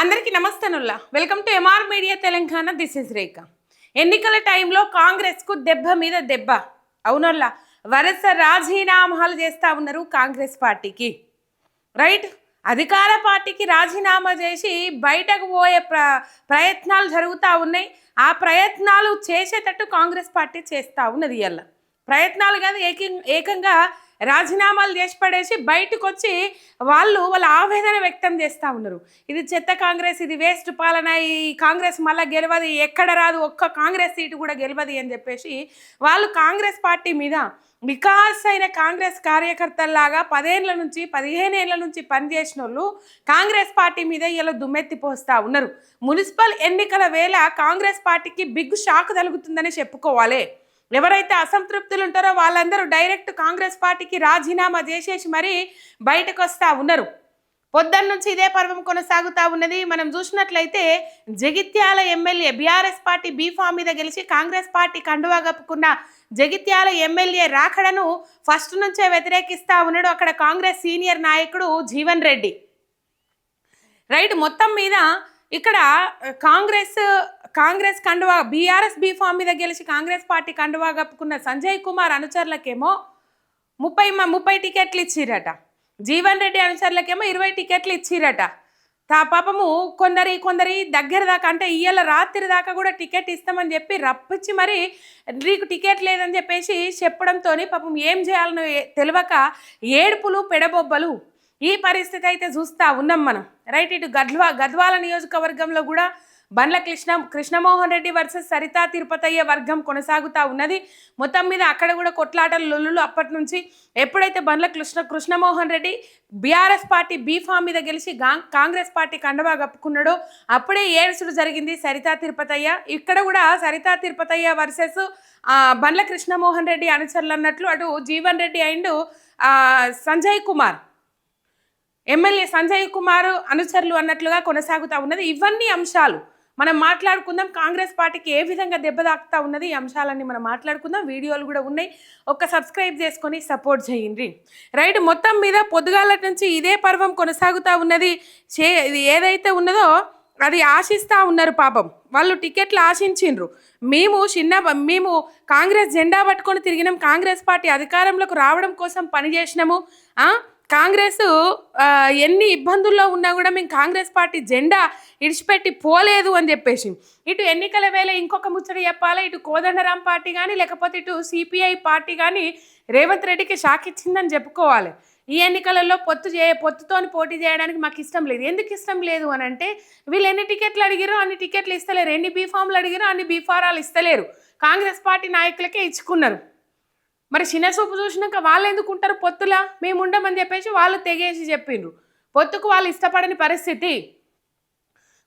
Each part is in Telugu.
అందరికీ నమస్తేనుల్లా. Welcome to MR media Telangana. This is Rekha ఎన్నికల టైంలో కాంగ్రెస్కు దెబ్బ మీద దెబ్బ. అవునల్లా వరుస రాజీనామాలు చేస్తూ ఉన్నారు కాంగ్రెస్ పార్టీకి. రైట్? అధికార పార్టీకి రాజీనామా చేసి బయటకు పోయే ప్ర ప్రయత్నాలు జరుగుతూ ఉన్నాయి. ఆ ప్రయత్నాలు చేసేటట్టు కాంగ్రెస్ పార్టీ చేస్తూ ఉన్నది ఇవాళ ప్రయత్నాలు కాదు ఏకంగా రాజీనామాలు చేసి పడేసి బయటకు వచ్చి వాళ్ళు వాళ్ళ ఆవేదన వ్యక్తం చేస్తూ ఉన్నారు. ఇది చెత్త కాంగ్రెస్ ఇది వేస్ట్ పాలన ఈ కాంగ్రెస్ మళ్ళీ గెలవదు ఎక్కడ రాదు ఒక్క కాంగ్రెస్ సీటు కూడా గెలవదు అని చెప్పేసి వాళ్ళు కాంగ్రెస్ పార్టీ మీద వికాస్ అయిన కాంగ్రెస్ కార్యకర్తల్లాగా పదేళ్ళ నుంచి పదిహేనేళ్ళ నుంచి పనిచేసిన వాళ్ళు కాంగ్రెస్ పార్టీ మీద ఇలా దుమ్మెత్తిపోస్తూ ఉన్నారు. మున్సిపల్ ఎన్నికల వేళ కాంగ్రెస్ పార్టీకి బిగ్ షాక్ తగులుతుందని చెప్పుకోవాలి. ఎవరైతే అసంతృప్తులు ఉంటారో వాళ్ళందరూ డైరెక్ట్ కాంగ్రెస్ పార్టీకి రాజీనామా చేసేసి మరీ బయటకు వస్తూ ఉన్నారు. పొద్దున్న నుంచి ఇదే పర్వం కొనసాగుతూ ఉన్నది. మనం చూసినట్లయితే Jagtial MLA BRS party B form మీద గెలిచి కాంగ్రెస్ పార్టీ కండువా కప్పుకున్న జగిత్యాల ఎమ్మెల్యే రాకడను ఫస్ట్ నుంచే వ్యతిరేకిస్తూ ఉన్నాడు అక్కడ కాంగ్రెస్ సీనియర్ నాయకుడు జీవన్ రెడ్డి. రైట్ మొత్తం మీద ఇక్కడ కాంగ్రెస్ కాంగ్రెస్ కండువా బీఆర్ఎస్ బీఫామ్ మీద గెలిచి కాంగ్రెస్ పార్టీ కండువా కప్పుకున్న సంజయ్ కుమార్ అనుచరులకేమో ముప్పై ముప్పై టికెట్లు ఇచ్చిరట. జీవన్ రెడ్డి అనుచరులకేమో ఇరవై టికెట్లు ఇచ్చిరట. తా పాపము కొందరి కొందరి దగ్గర దాకా అంటే ఇయ్యాల రాత్రి దాకా కూడా టికెట్ ఇస్తామని చెప్పి రప్పించి మరి నీకు టికెట్ లేదని చెప్పేసి చెప్పడంతో పాపం ఏం చేయాలనో తెలియక ఏడుపులు పెడబొబ్బలు ఈ పరిస్థితి అయితే చూస్తా ఉన్నాం మనం. రైట్ ఇటు గద్వా గద్వాల నియోజకవర్గంలో కూడా బండ్ల కృష్ణ కృష్ణమోహన్ రెడ్డి వర్సెస్ సరితా తిరుపతయ్య వర్గం కొనసాగుతూ ఉన్నది. మొత్తం మీద అక్కడ కూడా కొట్లాటలు లొల్లులు అప్పటి నుంచి. ఎప్పుడైతే Bandla Krishna Krishnamohan Reddy BRS party B form మీద గెలిచి కాంగ్రెస్ పార్టీ కండవా కప్పుకున్నాడో అప్పుడే ఏడుసుడు జరిగింది సరితా తిరుపతయ్య. ఇక్కడ కూడా సరితా తిరుపతయ్య వర్సెస్ బండ్ల కృష్ణమోహన్ రెడ్డి అనుచరులు అన్నట్లు అటు జీవన్ రెడ్డి అండ్ సంజయ్ కుమార్. ఎమ్మెల్యే సంజయ్ కుమార్ అనుచరులు అన్నట్లుగా కొనసాగుతూ ఉన్నది. ఇవన్నీ అంశాలు. మనం మాట్లాడుకుందాం. కాంగ్రెస్ పార్టీకి ఏ విధంగా దెబ్బ తాకుతా ఉన్నది ఈ అంశాలన్నీ మనం మాట్లాడుకుందాం. వీడియోలు కూడా ఉన్నాయి. ఒక్క సబ్స్క్రైబ్ చేసుకొని సపోర్ట్ చేయండి. రైట్ మొత్తం మీద పొద్దుగాల నుంచి ఇదే పర్వం కొనసాగుతూ ఉన్నది. చే ఇది ఏదైతే ఉన్నదో అది ఆశిస్తూ ఉన్నారు పాపం. వాళ్ళు టికెట్లు ఆశించిండ్రు. మేము చిన్న మేము కాంగ్రెస్ జెండా పట్టుకొని తిరిగినాం. కాంగ్రెస్ పార్టీ అధికారంలోకి రావడం కోసం పనిచేసినాము. కాంగ్రెస్ ఎన్ని ఇబ్బందుల్లో ఉన్నా కూడా మేము కాంగ్రెస్ పార్టీ జెండా ఇడిచిపెట్టి పోలేదు అని చెప్పేసి. ఇటు ఎన్నికల వేళ ఇంకొక ముచ్చట చెప్పాలి. ఇటు కోదండరాం పార్టీ కానీ లేకపోతే ఇటు సిపిఐ పార్టీ కానీ రేవంత్ రెడ్డికి షాక్ ఇచ్చిందని చెప్పుకోవాలి. ఈ ఎన్నికలలో పొత్తు చే పొత్తుతోని పోటీ చేయడానికి మాకు ఇష్టం లేదు. ఎందుకు ఇష్టం లేదు అని అంటే వీళ్ళు ఎన్ని టికెట్లు అడిగారో అన్ని టికెట్లు ఇస్తలేరు. ఎన్ని బీఫామ్లు అడిగారో అన్ని బీఫారాలు ఇస్తలేరు. కాంగ్రెస్ పార్టీ నాయకులకే ఇచ్చుకున్నారు. మరి చిన్న చూపు చూసినాక వాళ్ళు ఎందుకుంటారు పొత్తులా? మేము ఉండమని చెప్పేసి వాళ్ళు తెగేసి చెప్పిండ్రు. పొత్తుకు వాళ్ళు ఇష్టపడని పరిస్థితి.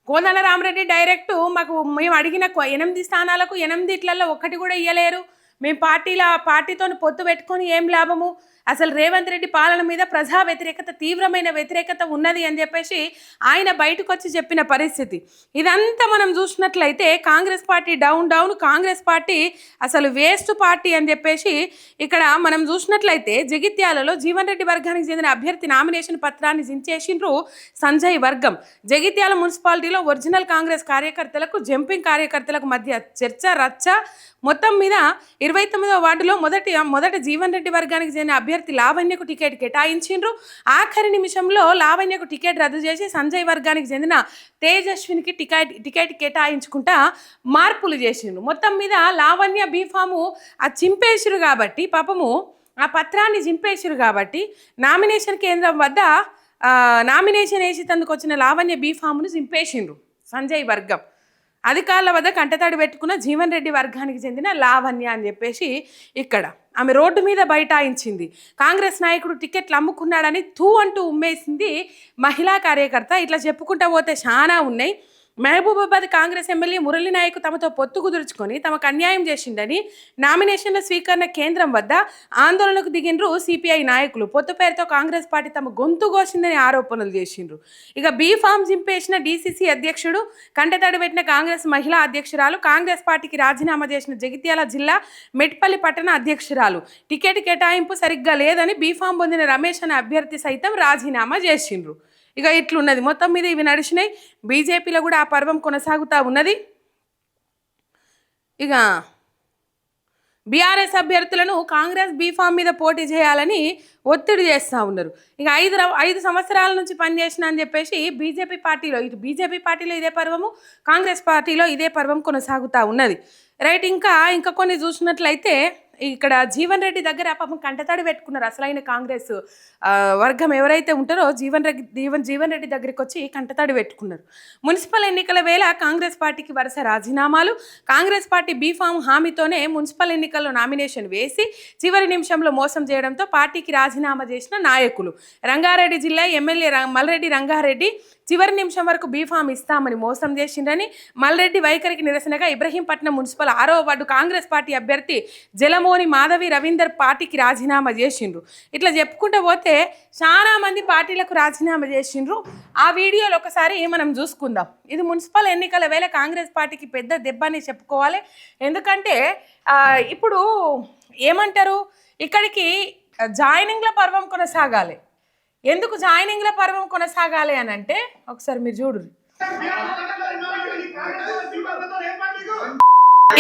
కోదండ రామరెడ్డి డైరెక్ట్ మాకు మేము అడిగిన ఎనిమిది స్థానాలకు ఎనిమిదిట్లలో ఒకటి కూడా ఇయ్యలేరు. మేము పార్టీల పార్టీతో పొత్తు పెట్టుకొని ఏం లాభము? అసలు రేవంత్ రెడ్డి పాలన మీద ప్రజా వ్యతిరేకత తీవ్రమైన వ్యతిరేకత ఉన్నది అని చెప్పేసి ఆయన బయటకు వచ్చి చెప్పిన పరిస్థితి. ఇదంతా మనం చూసినట్లయితే Congress party down down Congress party అసలు వేస్ట్ పార్టీ అని చెప్పేసి ఇక్కడ మనం చూసినట్లయితే జగిత్యాలలో జీవన్ రెడ్డి వర్గానికి చెందిన అభ్యర్థి నామినేషన్ పత్రాన్ని జించేసిండ్రు సంజయ్ వర్గం. జగిత్యాల మున్సిపాలిటీలో ఒరిజినల్ కాంగ్రెస్ కార్యకర్తలకు జంపింగ్ కార్యకర్తలకు మధ్య చర్చ రచ్చ మొత్తం మీద ఇరవై తొమ్మిదవ వార్డులో మొదటి మొదట జీవన్ రెడ్డి వర్గానికి చెందిన అభ్యర్థి లావణ్యకు టికెట్ కేటాయించిండ్రు. ఆఖరి నిమిషంలో లావణ్యకు టికెట్ రద్దు చేసి సంజయ్ వర్గానికి చెందిన తేజస్వినికి టికెట్ టికెట్ కేటాయించుకుంటా మార్పులు చేసిండ్రు. మొత్తం మీద లావణ్య బీఫాము ఆ చింపేసిరు కాబట్టి పాపము ఆ పత్రాన్ని చింపేసిరు కాబట్టి నామినేషన్ కేంద్రం వద్ద నామినేషన్ వేసి తందుకు వచ్చిన లావణ్య బీఫామ్ను చింపేసిండ్రు సంజయ్ వర్గం. అధికారుల వద్ద కంటతాడు పెట్టుకున్న జీవన్ రెడ్డి వర్గానికి చెందిన లావణ్య అని చెప్పేసి ఇక్కడ ఆమె రోడ్డు మీద బైఠాయించింది. కాంగ్రెస్ నాయకుడు టికెట్లు అమ్ముకున్నాడని తూ అంటూ ఉమ్మేసింది మహిళా కార్యకర్త. ఇట్లా చెప్పుకుంటా పోతే చాలా ఉన్నాయి. మహబూబాబాద్ కాంగ్రెస్ ఎమ్మెల్యే మురళీ నాయక్ తమతో పొత్తు కుదుర్చుకొని తమకు అన్యాయం చేసిందని నామినేషన్ల స్వీకరణ కేంద్రం వద్ద ఆందోళనకు దిగిండ్రు సిపిఐ నాయకులు. పొత్తు పేరుతో కాంగ్రెస్ పార్టీ తమ గొంతు కోసిందని ఆరోపణలు చేసిండ్రు. ఇక బీ ఫామ్ జింపేసిన డీసీసీ అధ్యక్షుడు కంటతడి పెట్టిన కాంగ్రెస్ మహిళా అధ్యక్షురాలు కాంగ్రెస్ పార్టీకి రాజీనామా చేసిన జగిత్యాల జిల్లా మెట్పల్లి పట్టణ అధ్యక్షురాలు. టికెట్ కేటాయింపు సరిగ్గా లేదని బీఫామ్ పొందిన రమేష్ అనే అభ్యర్థి సైతం రాజీనామా చేసిండ్రు. ఇక ఇట్లున్నది. మొత్తం మీద ఇవి నడిచినాయి. బీజేపీలో కూడా ఆ పర్వం కొనసాగుతూ ఉన్నది. ఇక బీఆర్ఎస్ అభ్యర్థులను కాంగ్రెస్ బీఫామ్ మీద పోటీ చేయాలని ఒత్తిడి చేస్తూ ఉన్నారు. ఇక ఐదు ఐదు సంవత్సరాల నుంచి పనిచేసిన అని చెప్పేసి బీజేపీ పార్టీలో ఇటు బీజేపీ పార్టీలో ఇదే పర్వము కాంగ్రెస్ పార్టీలో ఇదే పర్వం కొనసాగుతూ ఉన్నది. రైట్ ఇంకా ఇంకా కొన్ని చూసినట్లయితే ఇక్కడ జీవన్ రెడ్డి దగ్గర పాపం కంటతాడి పెట్టుకున్నారు అసలైన కాంగ్రెస్ వర్గం ఎవరైతే ఉంటారో జీవన్ రెడ్డి జీవన్ జీవన్ రెడ్డి దగ్గరికి వచ్చి కంటతాడి పెట్టుకున్నారు. మున్సిపల్ ఎన్నికల వేళ కాంగ్రెస్ పార్టీకి వరుస రాజీనామాలు కాంగ్రెస్ పార్టీ బీఫామ్ హామీతోనే మున్సిపల్ ఎన్నికల్లో నామినేషన్ వేసి చివరి నిమిషంలో మోసం చేయడంతో పార్టీకి రాజీనామా చేసిన నాయకులు. రంగారెడ్డి జిల్లా ఎమ్మెల్యే మల్రెడ్డి రంగారెడ్డి చివరి నిమిషం వరకు బీఫామ్ ఇస్తామని మోసం చేసిండని మల్రెడ్డి వైఖరికి నిరసనగా ఇబ్రహీంపట్నం మున్సిపల్ ఆరో వార్డు కాంగ్రెస్ పార్టీ అభ్యర్థి జలమోని మాధవి రవీందర్ పార్టీకి రాజీనామా చేసిండ్రు. ఇట్లా చెప్పుకుంటూ పోతే చాలా మంది పార్టీలకు రాజీనామా చేసిండ్రు. ఆ వీడియోలు ఒకసారి మనం చూసుకుందాం. ఇది మున్సిపల్ ఎన్నికల వేళ కాంగ్రెస్ పార్టీకి పెద్ద దెబ్బ అని చెప్పుకోవాలి. ఎందుకంటే ఇప్పుడు ఏమంటారు? ఇక్కడికి జాయినింగ్ల పర్వం కొనసాగాలి. ఎందుకు జాయినింగ్ల పర్వం కొనసాగాలి అని అంటే ఒకసారి మీరు చూడు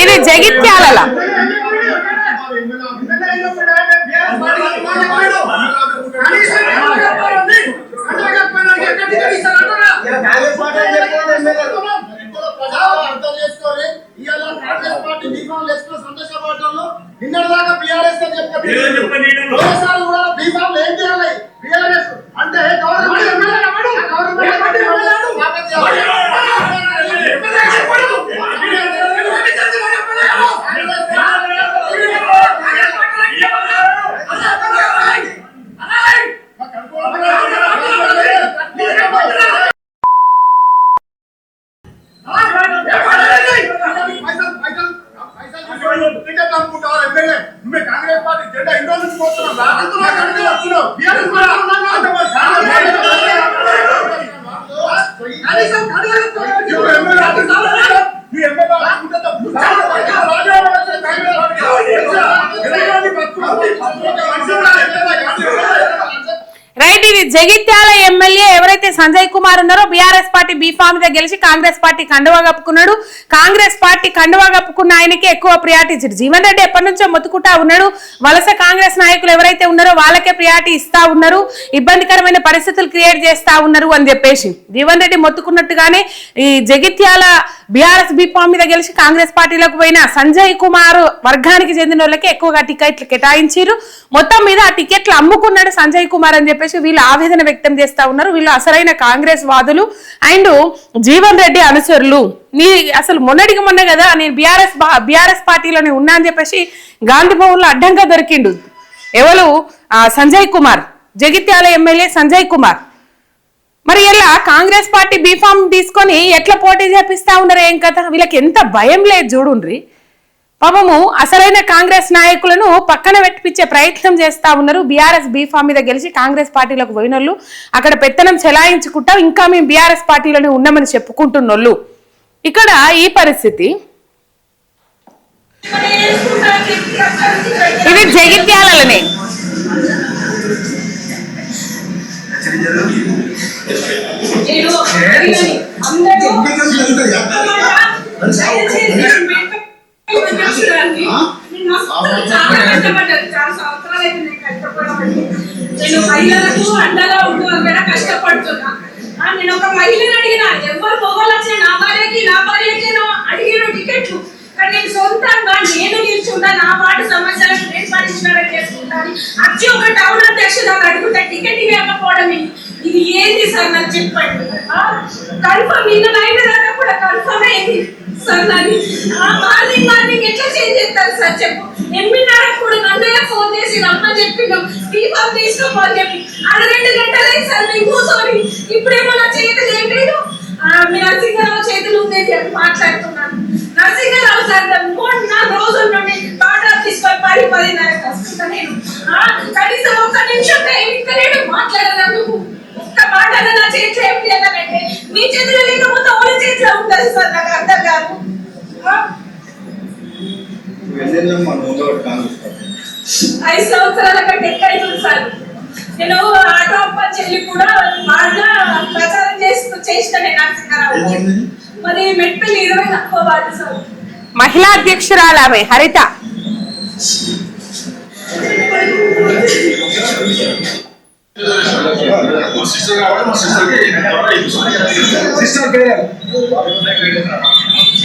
ఇది జగిత్యాల నిన్నటిదాకా బీఆర్ఎస్ అని చెప్పి ఏం చెప్పండి నేను? రోజుసారి కూడా బీఫామ్ ఏం చేయాలి బీఆర్ఎస్ అంటే గవర్నమెంట్ గవర్నమెంట్ కాంగ్రెస్ పార్టీ జెండా ఇండో నుంచి పోతున్నాం బీఆర్ఎస్ కూడా అంటే మరి కనీసం ఇప్పుడు ఎమ్మెల్యే ఆఫీస్ మీ ఎమ్మెల్యే ఆఫీస్ ఉంటే తప్పు. రాజీనామా చేస్తే కాంగ్రెస్ పార్టీ ఎమ్మెల్యేని పట్టుకో. మనిషి కూడా ఎమ్మెల్యే కాదు. రైట్ ఇది జగిత్యాల ఎమ్మెల్యే ఎవరైతే సంజయ్ కుమార్ ఉన్నారో బీఆర్ఎస్ పార్టీ బీఫామ్ మీద గెలిచి కాంగ్రెస్ పార్టీ కండువా కప్పుకున్నాడు. కాంగ్రెస్ పార్టీ కండువా కప్పుకున్న ఆయనకి ఎక్కువ ప్రియారిటీ ఇచ్చారు జీవన్ రెడ్డి ఎప్పటి నుంచో మొత్తుకుంటా ఉన్నాడు. వలస కాంగ్రెస్ నాయకులు ఎవరైతే ఉన్నారో వాళ్ళకే ప్రియారిటీ ఇస్తా ఉన్నారు. ఇబ్బందికరమైన పరిస్థితులు క్రియేట్ చేస్తా ఉన్నారు అని చెప్పేసి జీవన్ రెడ్డి మొత్తుకున్నట్టుగానే ఈ జగిత్యాల బీఆర్ఎస్ బీఫామ్ మీద గెలిచి కాంగ్రెస్ పార్టీలోకి పోయిన సంజయ్ కుమార్ వర్గానికి చెందిన వాళ్ళకి ఎక్కువగా టికెట్లు కేటాయించారు. మొత్తం మీద ఆ టికెట్లు అమ్ముకున్నాడు సంజయ్ కుమార్ అని చెప్పేసి వీళ్ళు ఆవేదన వ్యక్తం చేస్తారు చేస్తా ఉన్నారు. వీళ్ళు అసలైన కాంగ్రెస్ వాదులు. అండ్ జీవన్ రెడ్డి అనుచరులు. నీ అసలు మొన్నటికి మొన్న కదా నేను బీఆర్ఎస్ బీఆర్ఎస్ పార్టీలోనే ఉన్నా అని చెప్పేసి గాంధీ భవన్లో అడ్డంగా దొరికిండు. ఎవరు? సంజయ్ కుమార్. జగిత్యాల ఎమ్మెల్యే సంజయ్ కుమార్. మరి ఇలా కాంగ్రెస్ పార్టీ బీఫామ్ తీసుకొని ఎట్లా పోటీ చేపిస్తా ఉన్నారు ఏం కథ? వీళ్ళకి ఎంత భయం లేదు చూడుండ్రి. పాపము అసలైన కాంగ్రెస్ నాయకులను పక్కన పెట్టిపించే ప్రయత్నం చేస్తా ఉన్నారు. బీఆర్ఎస్ బీఫామ్ మీద గెలిచి కాంగ్రెస్ పార్టీలోకి పోయినోళ్ళు. అక్కడ పెత్తనం చెలాయించుకుంటా. ఇంకా మేము బీఆర్ఎస్ పార్టీలోనే ఉన్నామని చెప్పుకుంటున్నోళ్ళు. ఇక్కడ ఈ పరిస్థితి. ఇది జగిత్యాలనే. అందరూ నేను అస్సలు నేను మహిళలకు అండగా ఉంటూ అక్కడ కష్టపడుతున్నా నేను ఒక మహిళను అడిగిన ఎవరు మొగలు నా భార్యకి నా భార్యకి అడిగిన టికెట్లు కానీ నేను సొంతంగా నేను నిల్చుంటా నా పాటు సమస్యలకు నేను పరిష్కారం చేసుకుంటాను వచ్చి ఒక టౌన్ అధ్యక్షుడు అడుగుతా టికెట్ ఇవ్వకపోవడం ఇది. ఏంది సార్ నాకు చెప్పండి కన్ఫర్మ్. నిన్న నైట్ దాకా కూడా కన్ఫర్మ్ అయింది. సార్ నాది మార్నింగ్ మార్నింగ్ ఎట్లా చేంజ్ చేస్తారు సార్ చెప్పు? ఎనిమిదిన్నర కూడా నన్నయ్య ఫోన్ చేసి రమ్మని చెప్పిండు. బీఫామ్ తీసుకోమని చెప్పి. అది రెండు గంటలైంది సార్ నేను కూర్చొని ఇప్పుడేమో నా చేతులు ఏం లేదు? మీ నరసింహరావు చేతులు ఉండేది అని మాట్లాడుతున్నాను. నరసింహరావు సార్ మూడు నాలుగు రోజుల నుండి బాటా తీసుకొని పది పదిన్నరకు వస్తున్నా నేను. కనీసం ఒక్క నిమిషం టైం ఇస్తలేడు మాట్లాడనందుకు. ఒక్క మాట అన్నా నా చేతిలో ఏం లేదనంటే మీ చేతిలో లేకపోతే ఎవరి చేతిలో ఉంటుంది సార్ నాకు అర్థం కాదు. ఐదు సంవత్సరాల కంటే ఎక్కువ సార్. నేను ఆటో అప్ప చెల్లి కూడా బాగా ప్రచారం చేస్తూ చేసిన నేను నరసింహారావు మరి మెట్పల్లి ఇరవై తక్కువ సార్. మహిళా అధ్యక్షురాలు ఆమె హరిత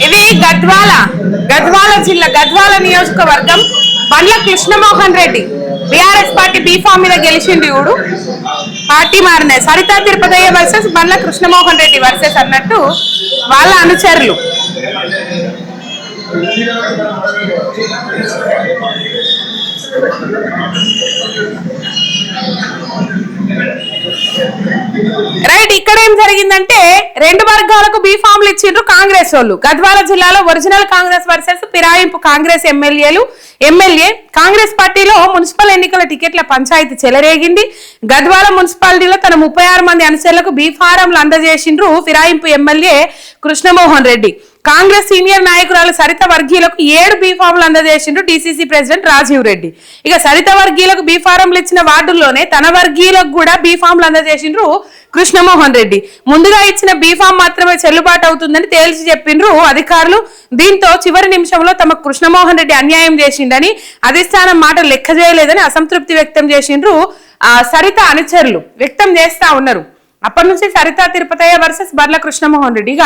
ఇది గద్వాల గద్వాల జిల్లా గద్వాల నియోజకవర్గం Bandla Krishnamohan Reddy. BRS party B form మీద గెలిచింది చూడు పార్టీ మారినాయి. సరితా తిరుపతయ్య వర్సెస్ బండ్ల కృష్ణమోహన్ రెడ్డి వర్సెస్ అన్నట్టు వాళ్ళ అనుచరులు. రైట్ ఇక్కడ ఏం జరిగిందంటే రెండు వర్గాలకు బీఫామ్లు ఇచ్చిండ్రు కాంగ్రెస్ వాళ్ళు. గద్వాల జిల్లాలో ఒరిజినల్ కాంగ్రెస్ వర్సెస్ ఫిరాయింపు కాంగ్రెస్ ఎమ్మెల్యేలు ఎమ్మెల్యే. కాంగ్రెస్ పార్టీలో మున్సిపల్ ఎన్నికల టికెట్ల పంచాయతీ చెలరేగింది. గద్వాల మున్సిపాలిటీలో తన ముప్పై ఆరు మంది అనుచరులకు బీఫారంలు అందజేసిండ్రు ఫిరాయింపు ఎమ్మెల్యే కృష్ణమోహన్ రెడ్డి. కాంగ్రెస్ సీనియర్ నాయకురాలు సరిత వర్గీయులకు ఏడు బీఫామ్లు అందజేసిండ్రు డీసీసీ ప్రెసిడెంట్ రాజీవ్ రెడ్డి. ఇక సరిత వర్గీయులకు బీఫారంలు ఇచ్చిన వార్డుల్లోనే తన వర్గీయులకు కూడా బీఫామ్లు అందజేసిండ్రు కృష్ణమోహన్ రెడ్డి. ముందుగా ఇచ్చిన బీఫామ్ మాత్రమే చెల్లుబాటు అవుతుందని తేల్చి చెప్పిండ్రు అధికారులు. దీంతో చివరి నిమిషంలో తమ కృష్ణమోహన్ రెడ్డి అన్యాయం చేసిండని అధిష్టానం మాట లెక్క చేయలేదని అసంతృప్తి వ్యక్తం చేసిండ్రు సరిత అనుచరులు వ్యక్తం చేస్తా ఉన్నారు. అప్పటి నుంచి సరితా తిరుపతయ్య వర్సెస్ బండ్ల కృష్ణమోహన్ రెడ్డి. ఇక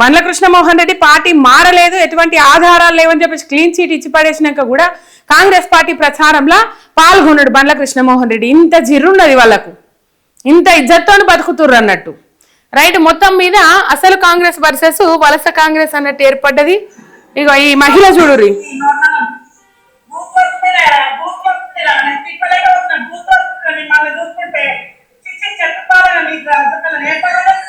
బండ్ల కృష్ణమోహన్ రెడ్డి పార్టీ మారలేదు ఎటువంటి ఆధారాలు లేవని చెప్పేసి క్లీన్ చీట్ ఇచ్చి పడేసినాక కూడా కాంగ్రెస్ పార్టీ ప్రచారంలో పాల్గొన్నాడు బండ్ల కృష్ణమోహన్ రెడ్డి. ఇంత జిర్రున్నది వాళ్ళకు. ఇంత ఇజ్జత్తోని బతుకుతుర్రు అన్నట్టు. రైట్ మొత్తం మీద అసలు కాంగ్రెస్ వర్సెస్ వలస కాంగ్రెస్ అన్నట్టు ఏర్పడ్డది. ఇక ఈ మహిళ చూడుర్రి కాంగ్రెస్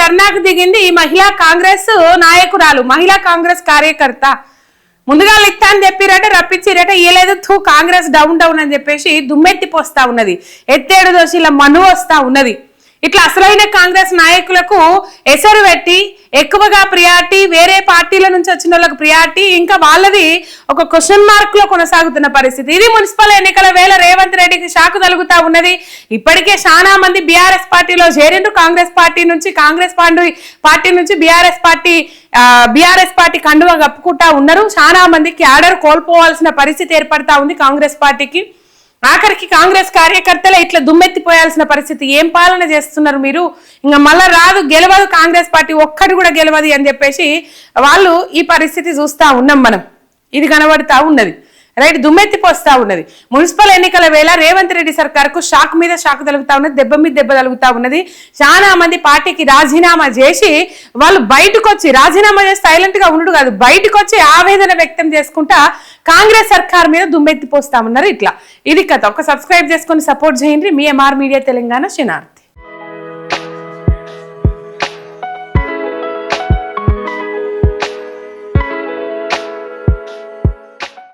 ధర్నాకు దిగింది ఈ మహిళా కాంగ్రెస్ నాయకురాలు మహిళా కాంగ్రెస్ కార్యకర్త. ముందుగా ఇస్తా అని చెప్పిరట రప్పించిరట ఇయలేదు తూ కాంగ్రెస్ డౌన్ డౌన్ అని చెప్పేసి దుమ్మెత్తిపోస్తా ఉన్నది. ఎత్తేడు దోషిల మను వస్తా ఉన్నది. ఇట్లా అసలైన కాంగ్రెస్ నాయకులకు ఎసరు పెట్టి ఎక్కువగా ప్రియారిటీ వేరే పార్టీల నుంచి వచ్చిన వాళ్ళకి ప్రియారిటీ ఇంకా వాళ్ళది ఒక క్వశ్చన్ మార్క్లో కొనసాగుతున్న పరిస్థితి. ఇది మున్సిపల్ ఎన్నికల వేళ రేవంత్ రెడ్డికి షాకు తలుగుతా ఉన్నది. ఇప్పటికే చాలా మంది బీఆర్ఎస్ పార్టీలో చేరిండ్రు. కాంగ్రెస్ పార్టీ నుంచి కాంగ్రెస్ పాండు పార్టీ నుంచి బీఆర్ఎస్ పార్టీ బీఆర్ఎస్ పార్టీ కండువా కప్పుకుంటా ఉన్నారు. చాలా మంది క్యాడర్ కోల్పోవాల్సిన పరిస్థితి ఏర్పడతా ఉంది కాంగ్రెస్ పార్టీకి. ఆఖరికి కాంగ్రెస్ కార్యకర్తలే ఇట్లా దుమ్మెత్తిపోయాల్సిన పరిస్థితి. ఏం పాలన చేస్తున్నారు మీరు? ఇంకా మళ్ళా రాదు గెలవదు కాంగ్రెస్ పార్టీ ఒక్కటి కూడా గెలవదు అని చెప్పేసి వాళ్ళు ఈ పరిస్థితి చూస్తా ఉన్నాం మనం. ఇది కనబడతా ఉన్నది. రైట్ దుమ్మెత్తిపోస్తా ఉన్నది. మున్సిపల్ ఎన్నికల వేళ రేవంత్ రెడ్డి సర్కార్కు షాక్ మీద షాక్ తలుగుతా ఉన్నది దెబ్బ మీద దెబ్బ తలుగుతా ఉన్నది. చాలా మంది పార్టీకి రాజీనామా చేసి వాళ్ళు బయటకు వచ్చి రాజీనామా చేసి సైలెంట్గా ఉండడు కాదు బయటకు వచ్చి ఆవేదన వ్యక్తం చేసుకుంటా కాంగ్రెస్ సర్కార్ మీద దుమ్మెత్తిపోస్తా ఉన్నారు ఇట్లా. ఇది కథ. ఒక సబ్స్క్రైబ్ చేసుకొని సపోర్ట్ చేయండి. మీ ఎంఆర్ మీడియా తెలంగాణ చినార్.